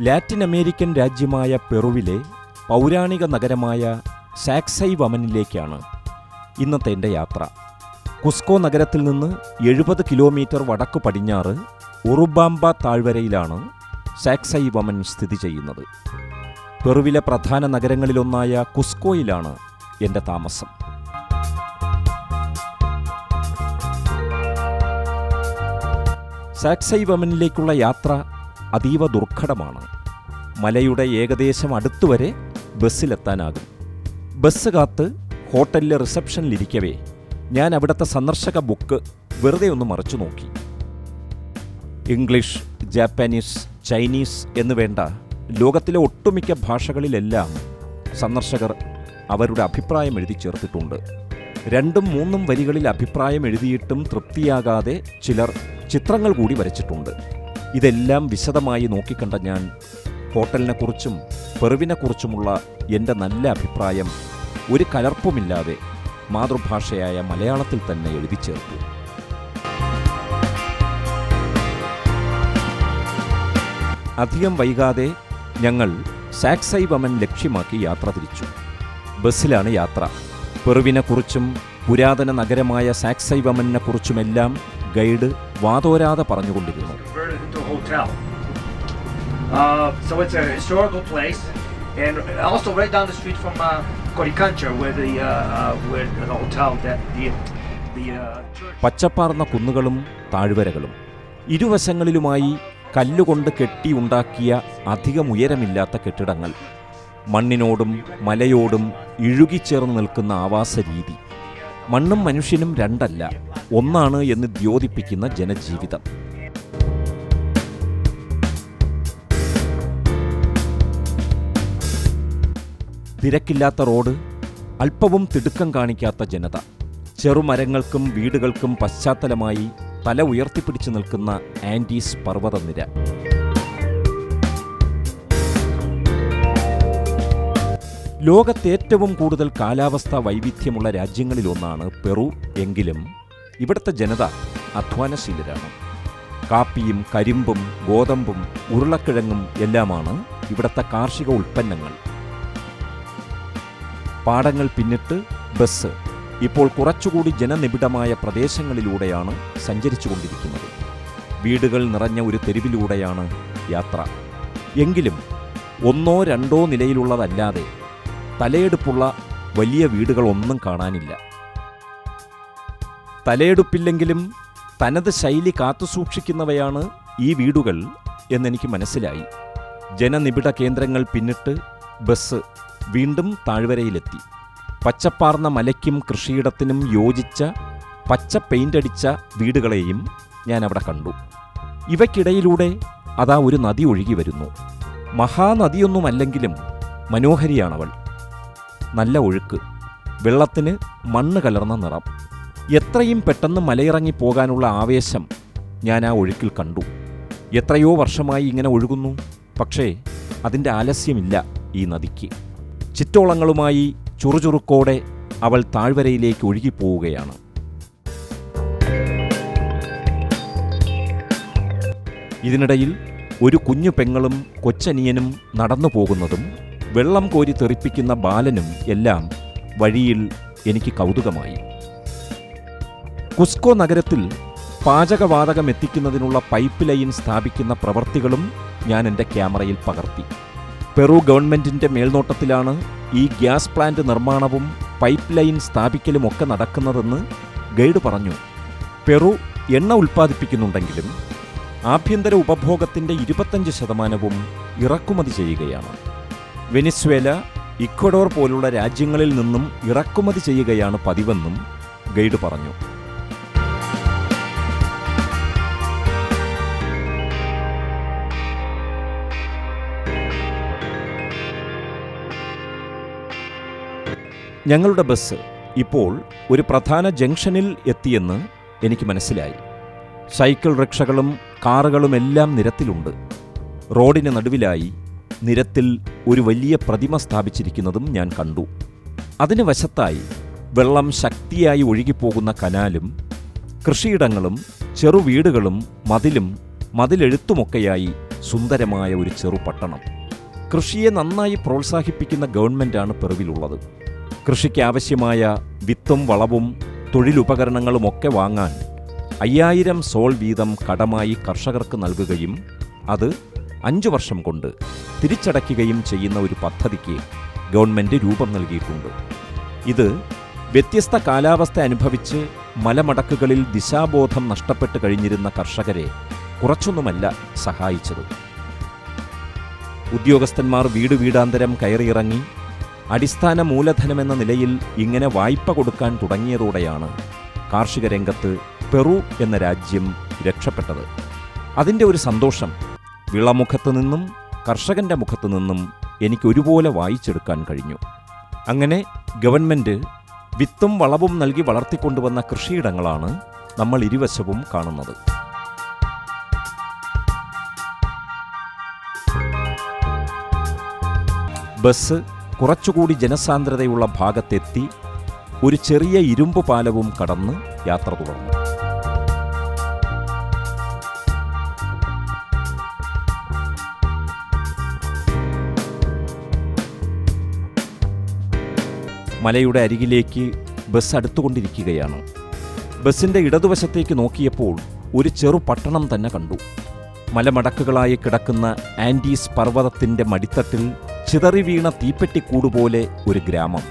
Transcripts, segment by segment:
Latin American രാജ്യമായ പെറുവിലെ പൗരാണിക നഗരമായ സാക്സൈ വമനിലേക്കാണ് ഇന്നത്തെ എന്റെ യാത്ര. കുസ്കോ നഗരത്തിൽ നിന്ന് എഴുപത് കിലോമീറ്റർ വടക്കു പടിഞ്ഞാറ് ഉറുബാംബ താഴ്വരയിലാണ് സാക്സൈ വമൻ സ്ഥിതി ചെയ്യുന്നത്. പെറുവിലെ പ്രധാന നഗരങ്ങളിലൊന്നായ കുസ്കോയിലാണ് എന്റെ താമസം. സാക്സൈ വമനിലേക്കുള്ള യാത്ര അതീവ ദുർഘടമാണ്. മലയുടെ ഏകദേശം അടുത്തുവരെ ബസ്സിലെത്താനാകും. ബസ് കാത്ത് ഹോട്ടലിലെ റിസപ്ഷനിലിരിക്കവേ ഞാൻ അവിടുത്തെ സന്ദർശക ബുക്ക് വെറുതെ ഒന്ന് മറിച്ചു നോക്കി. ഇംഗ്ലീഷ് ജാപ്പാനീസ് ചൈനീസ് എന്ന് വേണ്ട ലോകത്തിലെ ഒട്ടുമിക്ക ഭാഷകളിലെല്ലാം സന്ദർശകർ അവരുടെ അഭിപ്രായം എഴുതി ചേർത്തിട്ടുണ്ട്. രണ്ടും മൂന്നും വരികളിൽ അഭിപ്രായം എഴുതിയിട്ടും തൃപ്തിയാകാതെ ചിലർ ചിത്രങ്ങൾ കൂടി വരച്ചിട്ടുണ്ട്. ഇതെല്ലാം വിശദമായി നോക്കിക്കണ്ട ഞാൻ ഹോട്ടലിനെക്കുറിച്ചും പെറുവിനെക്കുറിച്ചുമുള്ള എന്റെ നല്ല അഭിപ്രായം ഒരു കലർപ്പുമില്ലാതെ മാതൃഭാഷയായ മലയാളത്തിൽ തന്നെ എഴുതി ചേർത്തു. അധികം വൈകാതെ ഞങ്ങൾ സാക്സൈ വമൻ ലക്ഷ്യമാക്കി യാത്ര തിരിച്ചു. ബസ്സിലാണ് യാത്ര. പെറുവിനെക്കുറിച്ചും പുരാതന നഗരമായ സാക്സൈ വമനെക്കുറിച്ചുമെല്ലാം ഗൈഡ് വാതോരാതെ പറഞ്ഞുകൊണ്ടിരുന്നു. Hotel. Uh, so it's a historical place, and also right down the street from uh, Coricancha, where the uh, uh, where the hotel that the the uh. പച്ചപ്പാർന്ന കുന്നുകളും താഴ്വരകളും ഇരുവശങ്ങളിലുമായി കല്ലുകൊണ്ട് കെട്ടിയുണ്ടാക്കിയ അധികം ഉയരമില്ലാത്ത കെട്ടിടങ്ങൾ മണ്ണിനോടും മലയോടും ഇഴുകിച്ചേർന്ന് നിൽക്കുന്ന ആവാസ രീതി മണ്ണും മനുഷ്യനും രണ്ടല്ല ഒന്നാണ് എന്ന് ദ്യോതിപ്പിക്കുന്ന ജനജീവിതം തിരക്കില്ലാത്ത റോഡ് അല്പവും തിടുക്കം കാണിക്കാത്ത ജനത. ചെറുമരങ്ങൾക്കും വീടുകൾക്കും പശ്ചാത്തലമായി തല ഉയർത്തിപ്പിടിച്ചു നിൽക്കുന്ന ആൻഡീസ് പർവതനിര. ലോകത്തേറ്റവും കൂടുതൽ കാലാവസ്ഥാ വൈവിധ്യമുള്ള രാജ്യങ്ങളിലൊന്നാണ് പെറു. എങ്കിലും ഇവിടുത്തെ ജനത അധ്വാനശീലരാണ്. കാപ്പിയും കരിമ്പും ഗോതമ്പും ഉരുളക്കിഴങ്ങും എല്ലാമാണ് ഇവിടുത്തെ കാർഷിക ഉൽപ്പന്നങ്ങൾ. പാടങ്ങൾ പിന്നിട്ട് ബസ്. ഇപ്പോൾ കുറച്ചുകൂടി ജനനിബിഡമായ പ്രദേശങ്ങളിലൂടെയാണ് സഞ്ചരിച്ചുകൊണ്ടിരിക്കുന്നത്. വീടുകൾ നിറഞ്ഞ ഒരു തെരുവിലൂടെയാണ് യാത്ര. എങ്കിലും ഒന്നോ രണ്ടോ നിലയിലുള്ളതല്ലാതെ തലയെടുപ്പുള്ള വലിയ വീടുകളൊന്നും കാണാനില്ല. തലയെടുപ്പില്ലെങ്കിലും തനത് ശൈലി കാത്തുസൂക്ഷിക്കുന്നവയാണ് ഈ വീടുകൾ എന്നെനിക്ക് മനസ്സിലായി. ജനനിബിഡ കേന്ദ്രങ്ങൾ പിന്നിട്ട് ബസ്. വീണ്ടും താഴ്വരയിലെത്തി. പച്ചപ്പാർന്ന മലയ്ക്കും കൃഷിയിടത്തിനും യോജിച്ച പച്ച പെയിന്റടിച്ച വീടുകളെയും ഞാൻ അവിടെ കണ്ടു. ഇവയ്ക്കിടയിലൂടെ അതാ ഒരു നദി ഒഴുകി വരുന്നു. മഹാനദിയൊന്നുമല്ലെങ്കിലും മനോഹരിയാണവൾ. നല്ല ഒഴുക്ക് വെള്ളത്തിന് മണ്ണ് കലർന്ന നിറം. എത്രയും പെട്ടെന്ന് മലയിറങ്ങി പോകാനുള്ള ആവേശം ഞാൻ ആ ഒഴുക്കിൽ കണ്ടു. എത്രയോ വർഷമായി ഇങ്ങനെ ഒഴുകുന്നു പക്ഷേ അതിന്റെ ആലസ്യമില്ല ഈ നദിക്ക്. ചിറ്റോളങ്ങളുമായി ചുറുചുറുക്കോടെ അവൾ താഴ്വരയിലേക്ക് ഒഴുകിപ്പോവുകയാണ്. ഇതിനിടയിൽ ഒരു കുഞ്ഞു പെങ്ങളും കൊച്ചനിയനും നടന്നു പോകുന്നതും വെള്ളം കോരി തെറിപ്പിക്കുന്ന ബാലനും എല്ലാം വഴിയിൽ എനിക്ക് കൗതുകമായി. കുസ്കോ നഗരത്തിൽ പാചകവാതകം എത്തിക്കുന്നതിനുള്ള പൈപ്പ് ലൈൻ സ്ഥാപിക്കുന്ന പ്രവർത്തികളും ഞാൻ എന്റെ ക്യാമറയിൽ പകർത്തി. പെറു ഗവൺമെന്റിന്റെ മേൽനോട്ടത്തിലാണ് ഈ ഗ്യാസ് പ്ലാന്റ് നിർമ്മാണവും പൈപ്പ് ലൈൻ സ്ഥാപിക്കലുമൊക്കെ നടക്കുന്നതെന്ന് ഗൈഡ് പറഞ്ഞു. പെറു എണ്ണ ഉൽപ്പാദിപ്പിക്കുന്നുണ്ടെങ്കിലും ആഭ്യന്തര ഉപഭോഗത്തിന്റെ ഇരുപത്തഞ്ച് ശതമാനവും ഇറക്കുമതി ചെയ്യുകയാണ്. വെനിസ്വേല ഇക്വഡോർ പോലുള്ള രാജ്യങ്ങളിൽ നിന്നും ഇറക്കുമതി ചെയ്യുകയാണ് പതിവെന്നും ഗൈഡ് പറഞ്ഞു. ഞങ്ങളുടെ ബസ് ഇപ്പോൾ ഒരു പ്രധാന ജംഗ്ഷനിൽ എത്തിയെന്ന് എനിക്ക് മനസ്സിലായി. സൈക്കിൾ റിക്ഷകളും കാറുകളും എല്ലാം നിരത്തിലുണ്ട്. റോഡിന് നടുവിലായി നിരത്തിൽ ഒരു വലിയ പ്രതിമ സ്ഥാപിച്ചിരിക്കുന്നതും ഞാൻ കണ്ടു. അതിന് വശത്തായി വെള്ളം ശക്തിയായി ഒഴുകിപ്പോകുന്ന കനാലും കൃഷിയിടങ്ങളും ചെറുവീടുകളും മതിലും മതിലെഴുത്തുമൊക്കെയായി സുന്ദരമായ ഒരു ചെറുപട്ടണം കൃഷിയെ നന്നായി പ്രോത്സാഹിപ്പിക്കുന്ന ഗവൺമെന്റാണ് പെറുവിലുള്ളത്. കൃഷിക്ക് ആവശ്യമായ വിത്തും വളവും തൊഴിലുപകരണങ്ങളുമൊക്കെ വാങ്ങാൻ അയ്യായിരം സോൾ വീതം കടമായി കർഷകർക്ക് നൽകുകയും അത് അഞ്ചു വർഷം കൊണ്ട് തിരിച്ചടയ്ക്കുകയും ചെയ്യുന്ന ഒരു പദ്ധതിക്ക് ഗവൺമെന്റ് രൂപം നൽകിയിട്ടുണ്ട്. ഇത് വ്യത്യസ്ത കാലാവസ്ഥ അനുഭവിച്ച് മലമടക്കുകളിൽ ദിശാബോധം നഷ്ടപ്പെട്ട് കഴിഞ്ഞിരുന്ന കർഷകരെ കുറച്ചൊന്നുമല്ല സഹായിച്ചത്. ഉദ്യോഗസ്ഥന്മാർ വീട് വീടാന്തരം കയറിയിറങ്ങി അടിസ്ഥാന മൂലധനമെന്ന നിലയിൽ ഇങ്ങനെ വായ്പ കൊടുക്കാൻ തുടങ്ങിയതോടെയാണ് കാർഷിക രംഗത്ത് പെറു എന്ന രാജ്യം രക്ഷപ്പെട്ടത്. അതിന്റെ ഒരു സന്തോഷം വിളമുഖത്തു നിന്നും കർഷകന്റെ മുഖത്തു നിന്നും എനിക്ക് ഒരുപോലെ വായിച്ചെടുക്കാൻ കഴിഞ്ഞു. അങ്ങനെ ഗവൺമെന്റ് വിത്തും വളവും നൽകി വളർത്തിക്കൊണ്ടുവന്ന കൃഷിയിടങ്ങളാണ് നമ്മൾ ഇരുവശവും കാണുന്നത്. ബസ് കുറച്ചുകൂടി ജനസാന്ദ്രതയുള്ള ഭാഗത്തെത്തി ഒരു ചെറിയ ഇരുമ്പ് പാലവും കടന്ന് യാത്ര തുടർന്നു. മലയുടെ അരികിലേക്ക് ബസ് അടുത്തുകൊണ്ടിരിക്കുകയാണ്. ബസിന്റെ ഇടതുവശത്തേക്ക് നോക്കിയപ്പോൾ ഒരു ചെറു പട്ടണം തന്നെ കണ്ടു. മലമടക്കുകളായി കിടക്കുന്ന ആൻഡീസ് പർവതത്തിന്റെ മടിത്തട്ടിൽ ചിതറി വീണ തീപ്പെട്ടിക്കൂടുപോലെ ഒരു ഗ്രാമം.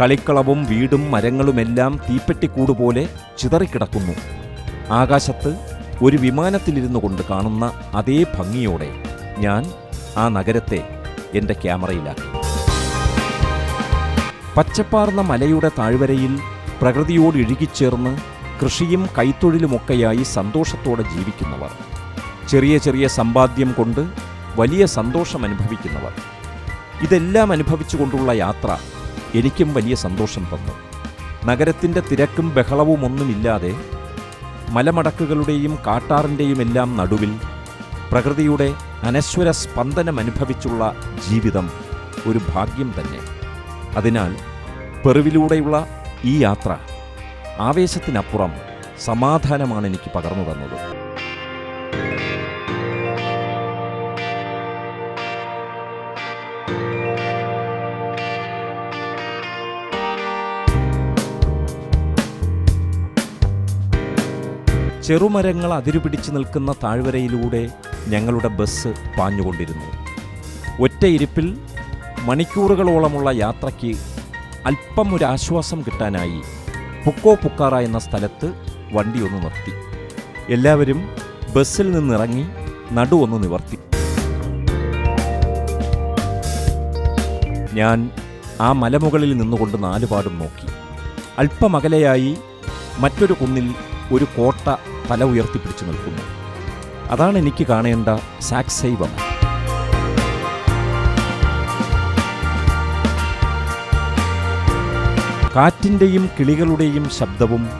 കളിക്കളവും വീടും മരങ്ങളുമെല്ലാം തീപ്പെട്ടിക്കൂടുപോലെ ചിതറിക്കിടക്കുന്നു. ആകാശത്ത് ഒരു വിമാനത്തിലിരുന്നു കൊണ്ട് കാണുന്ന അതേ ഭംഗിയോടെ ഞാൻ ആ നഗരത്തെ എന്റെ ക്യാമറയിലാക്കി. പച്ചപ്പാർന്ന മലയുടെ താഴ്വരയിൽ പ്രകൃതിയോട് ഇഴുകിച്ചേർന്ന് കൃഷിയും കൈത്തൊഴിലുമൊക്കെയായി സന്തോഷത്തോടെ ജീവിക്കുന്നവർ ചെറിയ ചെറിയ സമ്പാദ്യം കൊണ്ട് വലിയ സന്തോഷം അനുഭവിക്കുന്നവർ ഇതെല്ലാം അനുഭവിച്ചുകൊണ്ടുള്ള യാത്ര എനിക്കും വലിയ സന്തോഷം തന്നു. നഗരത്തിന്റെ തിരക്കും ബഹളവും ഒന്നുമില്ലാതെ മലമടക്കുകളുടെയും കാട്ടാറിന്റെയും എല്ലാം നടുവിൽ പ്രകൃതിയുടെ അനശ്വര സ്പന്ദനം അനുഭവിച്ചുള്ള ജീവിതം ഒരു ഭാഗ്യം തന്നെ. അതിനാൽ പെറുവിലൂടെയുള്ള ഈ യാത്ര ആവേശത്തിനപ്പുറം സമാധാനമാണ് എനിക്ക് പകർന്നു തന്നത്. ചെറുമരങ്ങൾ അതിരുപിടിച്ച് നിൽക്കുന്ന താഴ്വരയിലൂടെ ഞങ്ങളുടെ ബസ് പാഞ്ഞുകൊണ്ടിരുന്നു. ഒറ്റയിരിപ്പിൽ മണിക്കൂറുകളോളമുള്ള യാത്രയ്ക്ക് അല്പം ഒരു ആശ്വാസം കിട്ടാനായി പുക്കോ പുക്കാറ എന്ന സ്ഥലത്ത് വണ്ടി ഒന്ന് നിർത്തി. എല്ലാവരും ബസ്സിൽ നിന്നിറങ്ങി നടു ഒന്ന് നിവർത്തി. ഞാൻ ആ മലമുകളിൽ നിന്നുകൊണ്ട് നാലുപാടും നോക്കി. അല്പമകലെയായി മറ്റൊരു കുന്നിൽ ഒരു കോട്ട തല ഉയർത്തിപ്പിടിച്ചു നിൽക്കുന്നു. അതാണ് എനിക്ക് കാണേണ്ട സാക്സൈവം. കാറ്റിന്റെയും കിളികളുടെയും ശബ്ദവും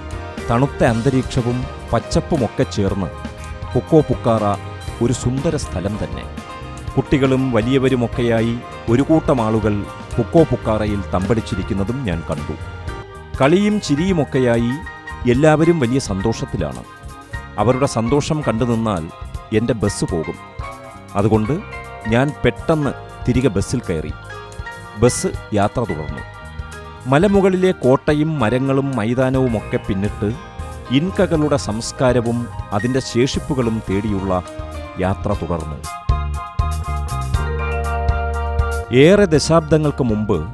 തണുത്ത അന്തരീക്ഷവും പച്ചപ്പുമൊക്കെ ചേർന്ന് പൊക്കോ പുക്കാറ ഒരു സുന്ദര സ്ഥലം തന്നെ. കുട്ടികളും വലിയവരുമൊക്കെയായി ഒരു കൂട്ടം ആളുകൾ പുക്കോ പുക്കാറയിൽ തമ്പടിച്ചിരിക്കുന്നതും ഞാൻ കണ്ടു. കളിയും ചിരിയുമൊക്കെയായി എല്ലാവരും വലിയ സന്തോഷത്തിലാണ്. അവരുടെ സന്തോഷം കണ്ടു നിന്നാൽ എന്റെ ബസ് പോകും. അതുകൊണ്ട് ഞാൻ പെട്ടെന്ന് തിരികെ ബസ്സിൽ കയറി. ബസ് യാത്ര തുടർന്നു. മലമുകളിലെ കോട്ടയും മരങ്ങളും മൈതാനവുമൊക്കെ പിന്നിട്ട് ഇൻകകളുടെ സംസ്കാരവും അതിന്റെ ശേഷിപ്പുകളും തേടിയുള്ള യാത്ര തുടർന്നു. ഏറെ ദശാബ്ദങ്ങൾക്ക് മുമ്പ്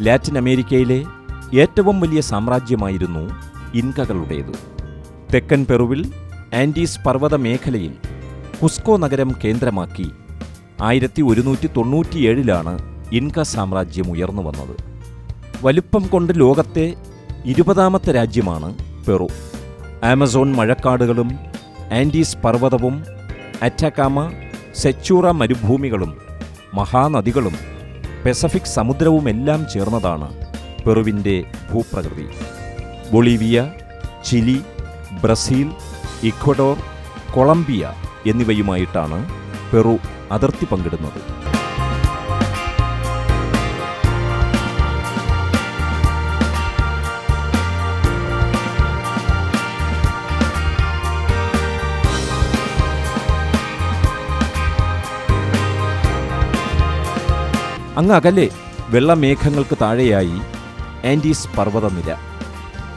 ലാറ്റിൻ അമേരിക്കയിലെ ഏറ്റവും വലിയ സാമ്രാജ്യമായിരുന്നു ഇൻകകളുടേത്. തെക്കൻ പെറുവിൽ ആൻഡീസ് പർവത മേഖലയിൽ കുസ്കോ നഗരം കേന്ദ്രമാക്കി ആയിരത്തി ഒരുന്നൂറ്റി തൊണ്ണൂറ്റിയേഴിലാണ് ഇൻക സാമ്രാജ്യം ഉയർന്നു വന്നത്. വലുപ്പം കൊണ്ട് ലോകത്തെ ഇരുപതാമത്തെ രാജ്യമാണ് പെറു. ആമസോൺ മഴക്കാടുകളും ആൻഡീസ് പർവതവും അറ്റാക്കാമ സെച്ചൂറ മരുഭൂമികളും മഹാനദികളും പെസഫിക് സമുദ്രവുമെല്ലാം ചേർന്നതാണ് പെറുവിന്റെ ഭൂപ്രകൃതി. Bolivia Chile Brazil Ecuador Colombia എന്നിവയുമായിട്ടാണ് Peru അതിർത്തി പങ്കിടുന്നത്. അങ്ങ് അകലെ വെള്ളമേഘങ്ങൾക്ക് താഴെയായി ആൻഡീസ് പർവതനിര.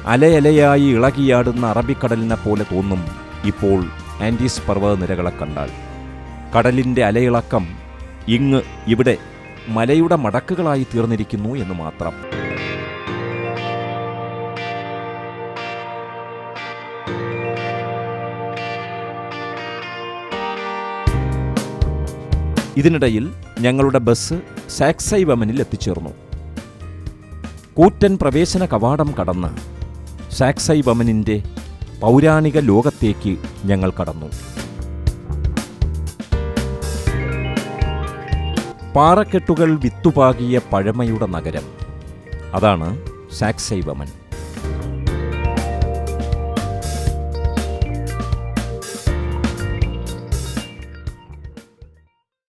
അലയലയായി ഇളകിയാടുന്ന അറബിക്കടലിനെ പോലെ തോന്നും ഇപ്പോൾ ആൻഡീസ് പർവതനിരകളെ കണ്ടാൽ. കടലിന്റെ അലയിളക്കം ഇങ്ങ് ഇവിടെ മലയുടെ മടക്കുകളായി തീർന്നിരിക്കുന്നു എന്ന് മാത്രം. ഇതിനിടയിൽ ഞങ്ങളുടെ ബസ് സാക്സൈ വമനിൽ എത്തിച്ചേർന്നു. കൂറ്റൻ പ്രവേശന കവാടം കടന്ന് സാക്സൈ വമനിന്റെ പൗരാണിക ലോകത്തേക്ക് ഞങ്ങൾ കടന്നു. പാറക്കെട്ടുകൾ വിത്തുപാകിയ പഴമയുടെ നഗരം. അതാണ് സാക്സൈ വമൻ.